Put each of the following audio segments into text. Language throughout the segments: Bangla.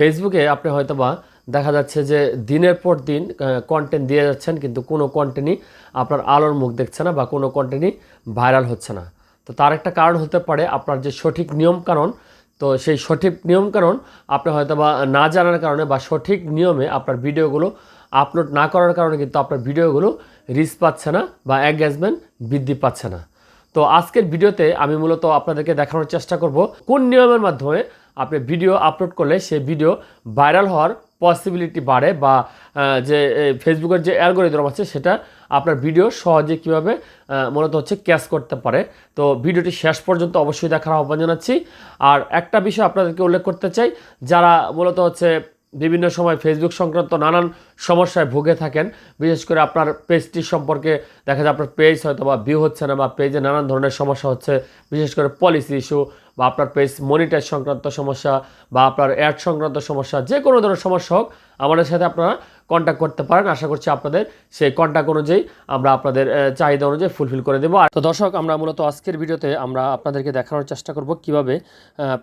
ফেসবুকে আপনি হয়তো বা দেখা যাচ্ছে যে দিনের পর দিন কন্টেন্ট দিয়ে যাচ্ছেন, কিন্তু কোনো কন্টেন্টই আপনার আলোর মুখ দেখছে না বা কোনো কন্টেন্টই ভাইরাল হচ্ছে না। তো তার একটা কারণ হতে পারে আপনার যে সঠিক নিয়মকানুন তো সেই সঠিক নিয়মকানুন আপনি হয়তো বা না জানার কারণে বা সঠিক নিয়মে আপনার ভিডিওগুলো আপলোড না করার কারণে কিন্তু আপনার ভিডিওগুলো রিচ পাচ্ছে না বা এঙ্গেজমেন্ট বৃদ্ধি পাচ্ছে না। তো আজকের ভিডিওতে আমি মূলত আপনাদেরকে দেখানোর চেষ্টা করব কোন নিয়মের মাধ্যমে আপনি ভিডিও আপলোড করলে সেই ভিডিও ভাইরাল হওয়ার পসিবিলিটি বাড়ে বা যে ফেসবুকের যে অ্যালগোরিদম আছে সেটা আপনার ভিডিও সহজে কীভাবে মূলত হচ্ছে ক্যাচ করতে পারে। তো ভিডিওটি শেষ পর্যন্ত অবশ্যই দেখার আহ্বান জানাচ্ছি। আর একটা বিষয় আপনাদেরকে উল্লেখ করতে চাই, যারা মূলত হচ্ছে বিভিন্ন সময় ফেসবুক সংক্রান্ত নানান সমস্যায় ভুগে থাকেন, বিশেষ করে আপনার পেজটি সম্পর্কে দেখা যায় আপনার পেজ হয়তো বা ভিউ হচ্ছে না বা পেজে নানান ধরনের সমস্যা হচ্ছে, বিশেষ করে পলিসি ইস্যু বা আপনার পেজ মনিটাইজ সংক্রান্ত সমস্যা বা আপনার অ্যাড সংক্রান্ত সমস্যা, যে কোনো ধরনের সমস্যা হোক আমাদের সাথে আপনারা কন্ট্যাক্ট করতে পারেন। আশা করছি আপনাদের সেই কন্ট্যাক্ট অনুযায়ী আমরা আপনাদের চাহিদা অনুযায়ী ফুলফিল করে দেবো। আর তো দর্শক, আমরা মূলত আজকের ভিডিওতে আমরা আপনাদেরকে দেখানোর চেষ্টা করব কীভাবে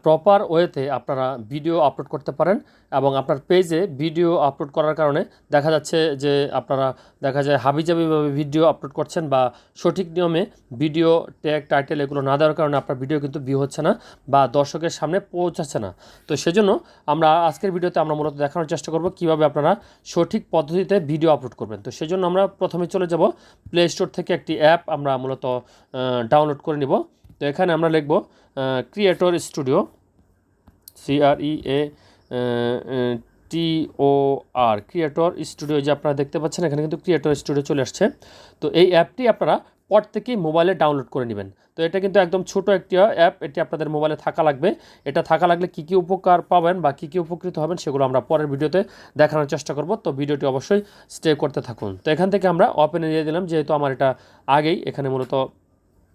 প্রপার ওয়েতে আপনারা ভিডিও আপলোড করতে পারেন এবং আপনার পেজে ভিডিও আপলোড করার কারণে দেখা যাচ্ছে যে আপনারা, দেখা যায় হাবিজাবিভাবে ভিডিও আপলোড করছেন বা সঠিক নিয়মে ভিডিও ট্যাগ টাইটেল এগুলো না দেওয়ার কারণে আপনার ভিডিও কিন্তু ভিউ হচ্ছে না বা দর্শকের সামনে পৌঁছাচ্ছে না। তো সেজন্য আমরা আজকের ভিডিওতে আমরা মূলত দেখানোর চেষ্টা করব কীভাবে আপনারা সঠিক পদ্ধতিতে ভিডিও আপলোড করবেন। তো সেজন্য আমরা প্রথমে চলে যাব। প্লে স্টোর থেকে একটি অ্যাপ আমরা মূলত ডাউনলোড করে নিব। তো এখানে আমরা লিখব creator studio C R E A T O R creator studio যে আপনারা দেখতে পাচ্ছেন, এখানে কিন্তু ক্রিয়েটর স্টুডিও চলে আসছে। তো এই অ্যাপটি আপনারা পর থেকেই মোবাইলে ডাউনলোড করে নেবেন। তো এটা কিন্তু একদম ছোট একটি অ্যাপ এটি আপনাদের মোবাইলে থাকা লাগবে। এটা থাকা লাগলে কী কী উপকার পাবেন বা কী কী উপকৃত হবেন সেগুলো আমরা পরের ভিডিওতে দেখানোর চেষ্টা করব। তো ভিডিওটি অবশ্যই স্টে করতে থাকুন। তো এখান থেকে আমরা ওপেনে দিয়ে দিলাম, যেহেতু আমার এটা আগেই এখানে মূলত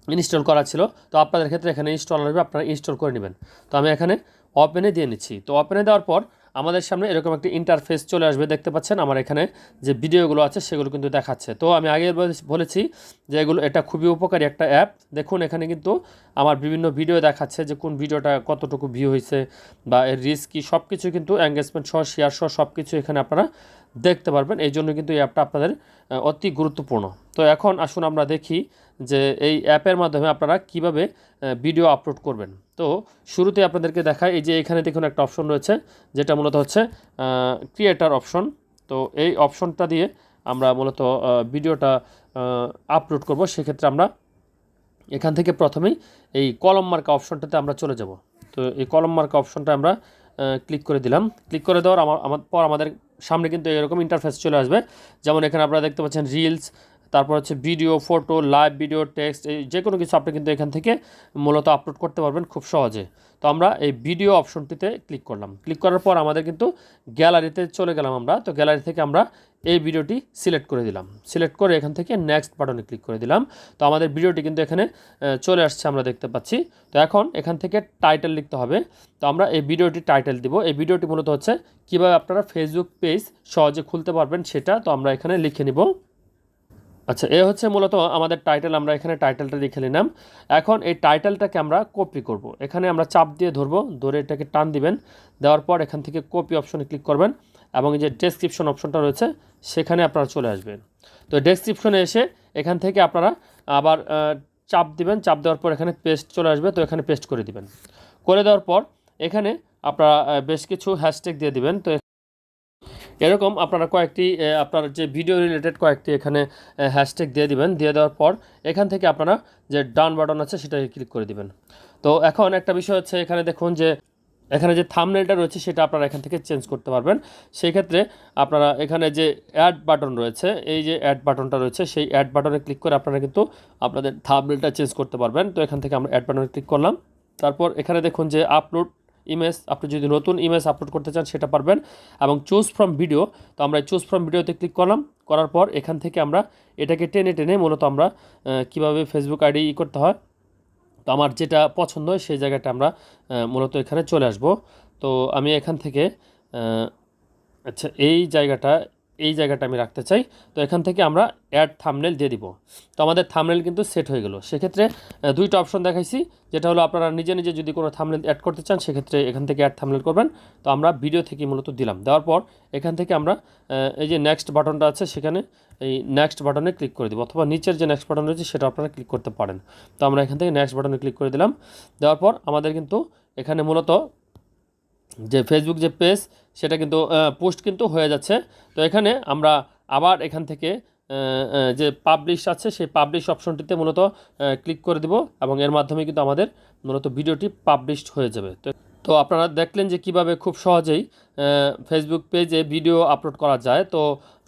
ইনস্টল করা ছিল। তো আপনাদের ক্ষেত্রে এখানে ইনস্টল আসবে, আপনারা ইনস্টল করে নেবেন। তো আমি এখানে ওপেনে দিয়ে নিচ্ছি। তো ওপেনে দেওয়ার পর আমাদের সামনে এরকম একটি ইন্টারফেস চলে আসবে, দেখতে পাচ্ছেন আমার এখানে যে ভিডিওগুলো আছে সেগুলো কিন্তু দেখাচ্ছে। তো আমি আগে বলেছি যে এগুলো, এটা খুবই উপকারী একটা অ্যাপ দেখুন, এখানে কিন্তু আমার বিভিন্ন ভিডিও দেখাচ্ছে যে কোন ভিডিওটা কতটুকু ভিউ হয়েছে বা এর রিস্ক কী সব কিছু কিন্তু এঙ্গেজমেন্ট সহ শেয়ার সহ সব কিছু এখানে আপনারা দেখতে পারবেন। এই জন্য কিন্তু এই অ্যাপটা আপনাদের অতি গুরুত্বপূর্ণ। তো এখন আসুন আমরা দেখি যে এই অ্যাপের মাধ্যমে আপনারা কীভাবে ভিডিও আপলোড করবেন। তো শুরুতে আপনাদেরকে দেখায় এই যে এখানে দেখুন একটা অপশন রয়েছে, যেটা মূলত হচ্ছে ক্রিয়েটার অপশন তো এই অপশনটা দিয়ে আমরা মূলত ভিডিওটা আপলোড করব। সেক্ষেত্রে আমরা এখান থেকে প্রথমেই এই কলম মার্কা অপশনটাতে আমরা চলে যাব। তো এই কলম মার্কা অপশনটা আমরা ক্লিক করে দিলাম। ক্লিক করে দেওয়ার আমার আমার পর আমাদের সামনে কিন্তু এরকম ইন্টারফেস চলে আসবে। যেমন এখানে আপনারা দেখতে পাচ্ছেন রিলস তারপর হচ্ছে video photo live video text এই যে কোনো কিছু আপনি কিন্তু এখান থেকে মূলত আপলোড করতে পারবেন খুব সহজে। তো আমরা এই ভিডিও অপশনটিতে ক্লিক করলাম। ক্লিক করার পর আমাদের কিন্তু গ্যালারিতে চলে গেলাম আমরা। তো গ্যালারি থেকে আমরা এই ভিডিওটি সিলেক্ট করে দিলাম। সিলেক্ট করে এখান থেকে নেক্সট বাটনে ক্লিক করে দিলাম। তো আমাদের ভিডিওটি কিন্তু এখানে চলে আসছে আমরা দেখতে পাচ্ছি। তো এখন এখান থেকে টাইটেল লিখতে হবে। তো আমরা এই ভিডিওটি টাইটেল দিব। এই ভিডিওটি মূলত হচ্ছে কীভাবে আপনারা ফেসবুক পেজ সহজে খুলতে পারবেন সেটা তো আমরা এখানে লিখে নিব। আচ্ছা এ হচ্ছে মূলত আমাদের টাইটেল আমরা এখানে টাইটেলটা লিখে নিলাম। এখন এই টাইটেলটাকে আমরা কপি করব। এখানে আমরা চাপ দিয়ে ধরবো, ধরে এটাকে টান দিবেন, দেওয়ার পর এখান থেকে কপি অপশনে ক্লিক করবেন, এবং এই যে ডেসক্রিপশন অপশনটা রয়েছে, সেখানে আপনারা চলে আসবেন। তো ডেসক্রিপশনে এসে এখান থেকে আপনারা আবার চাপ দিবেন, চাপ দেওয়ার পর এখানে পেস্ট চলে আসবে, তো এখানে পেস্ট করে দিবেন। করে দেওয়ার পর এখানে আপনারা বেশ কিছু হ্যাশট্যাগ দিয়ে দিবেন, তো এরকম আপনারা কয়েকটি আপনার যে ভিডিও রিলেটেড কয়েকটি এখানে হ্যাশট্যাগ দিয়ে দিবেন। দিয়ে দেওয়ার পর এখান থেকে আপনারা যে ডান বাটন আছে সেটাকে ক্লিক করে দিবেন। তো এখন একটা বিষয় হচ্ছে এখানে দেখুন যে, এখানে যে থামনেলটা রয়েছে সেটা আপনারা এখান থেকে চেঞ্জ করতে পারবেন। সেই ক্ষেত্রে আপনারা এখানে যে অ্যাড বাটন রয়েছে, এই যে অ্যাড বাটনটা রয়েছে, সেই অ্যাড বাটনে ক্লিক করে আপনারা কিন্তু আপনাদের থামনেলটা চেঞ্জ করতে পারবেন। তো এখান থেকে আমরা অ্যাড বাটনে ক্লিক করলাম। তারপর এখানে দেখুন যে আপলোড ইমেজ, আপনি যদি নতুন ইমেজ আপলোড করতে চান, সেটা পারবেন। এবং চুজ ফ্রম ভিডিও তো আমরা চুজ ফ্রম ভিডিওতে ক্লিক করলাম। করার পর এখান থেকে আমরা এটাকে টেনে টেনে মূলত আমরা কীভাবে ফেসবুক আইডি ই করতে হয়। তো আমার যেটা পছন্দ হয়, সেই জায়গাটা আমরা মূলত এখানে চলে আসব। তো আমি এখান থেকে আচ্ছা এই জায়গাটা এই জায়গাটা আমি রাখতে চাই। তো এখান থেকে আমরা অ্যাড থামনেল দিয়ে দিব। তো আমাদের থামনেল কিন্তু সেট হয়ে গেল। সেক্ষেত্রে দুইটা অপশন দেখাইছি। যেটা হলো আপনারা নিজে নিজে যদি কোনো থামনেল অ্যাড করতে চান, সেক্ষেত্রে এখান থেকে অ্যাড থামনেল করবেন। তো আমরা ভিডিও থেকে মূলত দিলাম। দেওয়ার পর এখান থেকে আমরা এই যে নেক্সট বাটনটা আছে, সেখানে এই নেক্সট বাটনে ক্লিক করে দিব। অথবা নিচের যে নেক্সট বাটন রয়েছে, সেটা আপনারা ক্লিক করতে পারেন। তো আমরা এখান থেকে নেক্সট বাটনে ক্লিক করে দিলাম। দেওয়ার পর আমাদের কিন্তু এখানে মূলত যে ফেসবুক যে পেজ সেটা কিন্তু পোস্ট কিন্তু হয়ে যাচ্ছে। তো এখানে আমরা আবার এখান থেকে যে পাবলিশ আছে, সেই পাবলিশ অপশনটিতে মূলত ক্লিক করে দিব এবং এর মাধ্যমে কিন্তু আমাদের মূলত ভিডিওটি পাবলিশড হয়ে যাবে। তো তো আপনারা দেখলেন যে কীভাবে খুব সহজেই ফেসবুক পেজে ভিডিও আপলোড করা যায়। তো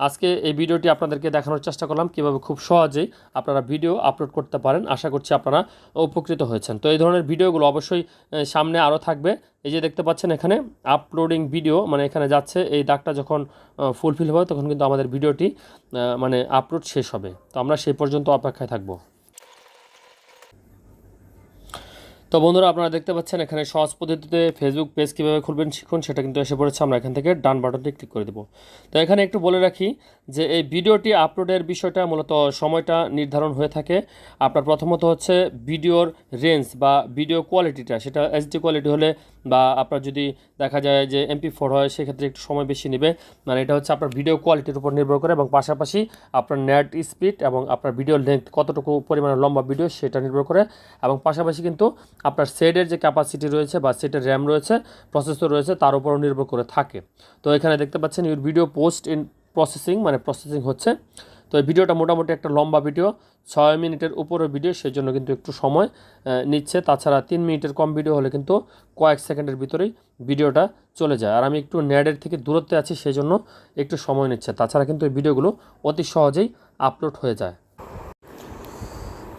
আজকে এই ভিডিওটি আপনাদেরকে দেখানোর চেষ্টা করলাম কীভাবে খুব সহজেই আপনারা ভিডিও আপলোড করতে পারেন। আশা করছি আপনারা উপকৃত হয়েছেন। তো এই ধরনের ভিডিওগুলো অবশ্যই সামনে আরও থাকবে। এই যে দেখতে পাচ্ছেন এখানে আপলোডিং ভিডিও মানে এখানে যাচ্ছে, এই দাগটা যখন ফুলফিল হবে তখন কিন্তু আমাদের ভিডিওটি মানে আপলোড শেষ হবে। তো আমরা সেই পর্যন্ত অপেক্ষায় থাকব। তো বন্ধুরা, আপনারা দেখতে পাচ্ছেন এখানে সহজ পদ্ধতিতে ফেসবুক পেজ কীভাবে খুলবেন, শিখুন, সেটা কিন্তু এসে পড়েছে। আমরা এখান থেকে ডান বাটনটি ক্লিক করে দেবো। তো এখানে একটু বলে রাখি যে এই ভিডিওটি আপলোডের বিষয়টা মূলত সময়টা নির্ধারণ হয়ে থাকে। আপনার প্রথমত হচ্ছে ভিডিওর রেঞ্জ বা ভিডিও কোয়ালিটিটা সেটা এইচডি কোয়ালিটি হলে বা আপনার যদি দেখা যায় যে এমপি ফোর হয়, সেক্ষেত্রে একটু সময় বেশি নেবে। মানে এটা হচ্ছে আপনার ভিডিও কোয়ালিটির উপর নির্ভর করে এবং পাশাপাশি আপনার নেট স্পিড এবং আপনার ভিডিও লেন্থ কতটুকু পরিমাণে লম্বা ভিডিও সেটা নির্ভর করে। এবং পাশাপাশি কিন্তু আপনার সেটের যে ক্যাপাসিটি রয়েছে বা সেটের র্যাম রয়েছে প্রসেসর রয়েছে, তার উপরও নির্ভর করে থাকে। তো এখানে দেখতে পাচ্ছেন your video post in processing মানে প্রসেসিং হচ্ছে। তো এই ভিডিওটা মোটামুটি একটা লম্বা ভিডিও ছয় মিনিটের উপরে ভিডিও সেই জন্য কিন্তু একটু সময় নিচ্ছে। তাছাড়া তিন মিনিটের কম ভিডিও হলে কিন্তু কয়েক সেকেন্ডের ভিতরেই ভিডিওটা চলে যায়। আর আমি একটু নেডের থেকে দূরত্বে আছি সেই জন্য একটু সময় নিচ্ছে। তাছাড়া কিন্তু এই ভিডিওগুলো অতি সহজেই আপলোড হয়ে যায়।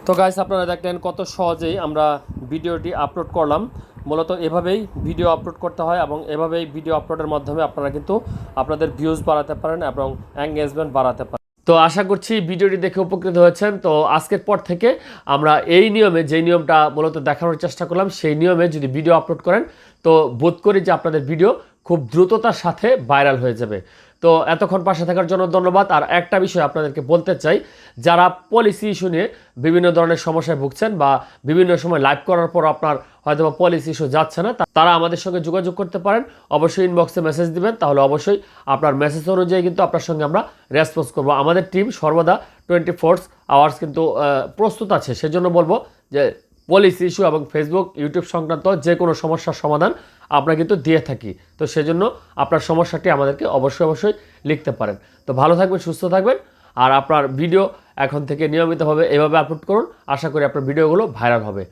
তো গাইস আপনারা দেখলেন কত সহজেই আমরা ভিডিওটি আপলোড করলাম। মূলত এভাবেই ভিডিও আপলোড করতে হয় এবং এভাবেই ভিডিও আপলোডের মাধ্যমে আপনারা কিন্তু আপনাদের ভিউজ বাড়াতে পারেন এবং এঙ্গেজমেন্ট বাড়াতে পারেন। তো আশা করছি ভিডিওটি দেখে উপকৃত হয়েছেন। তো আজকের পর থেকে আমরা এই নিয়মে যেই নিয়মটা মূলত দেখানোর চেষ্টা করলাম, সেই নিয়মে যদি ভিডিও আপলোড করেন, তো বোধ করি যে আপনাদের ভিডিও খুব দ্রুততার সাথে ভাইরাল হয়ে যাবে। তো এতক্ষণ পাশে থাকার জন্য ধন্যবাদ। আর একটা বিষয় আপনাদেরকে বলতে চাই, যারা পলিসি ইস্যু নিয়ে বিভিন্ন ধরনের সমস্যায় ভুগছেন বা বিভিন্ন সময় লাইভ করার পর আপনার হয়তো বা পলিসি ইস্যু যাচ্ছে না তারা আমাদের সঙ্গে যোগাযোগ করতে পারেন। অবশ্যই ইনবক্সে মেসেজ দিবেন, তাহলে অবশ্যই আপনার মেসেজ অনুযায়ী কিন্তু আপনার সঙ্গে আমরা রেসপন্স করব। আমাদের টিম সর্বদা টোয়েন্টি ফোর্স আওয়ার্স কিন্তু প্রস্তুত আছে। সেজন্য বলব যে পলিসি ইস্যু এবং ফেসবুক ইউটিউব সংক্রান্ত যে কোনো সমস্যার সমাধান আমরা কিন্তু দিয়ে থাকি। তো সেজন্য আপনার সমস্যাটি আমাদেরকে অবশ্যই অবশ্যই লিখতে পারেন। তো ভালো থাকবেন, সুস্থ থাকবেন আর আপনার ভিডিও এখন থেকে নিয়মিতভাবে এভাবে আপলোড করুন। আশা করি আপনার ভিডিওগুলো ভাইরাল হবে।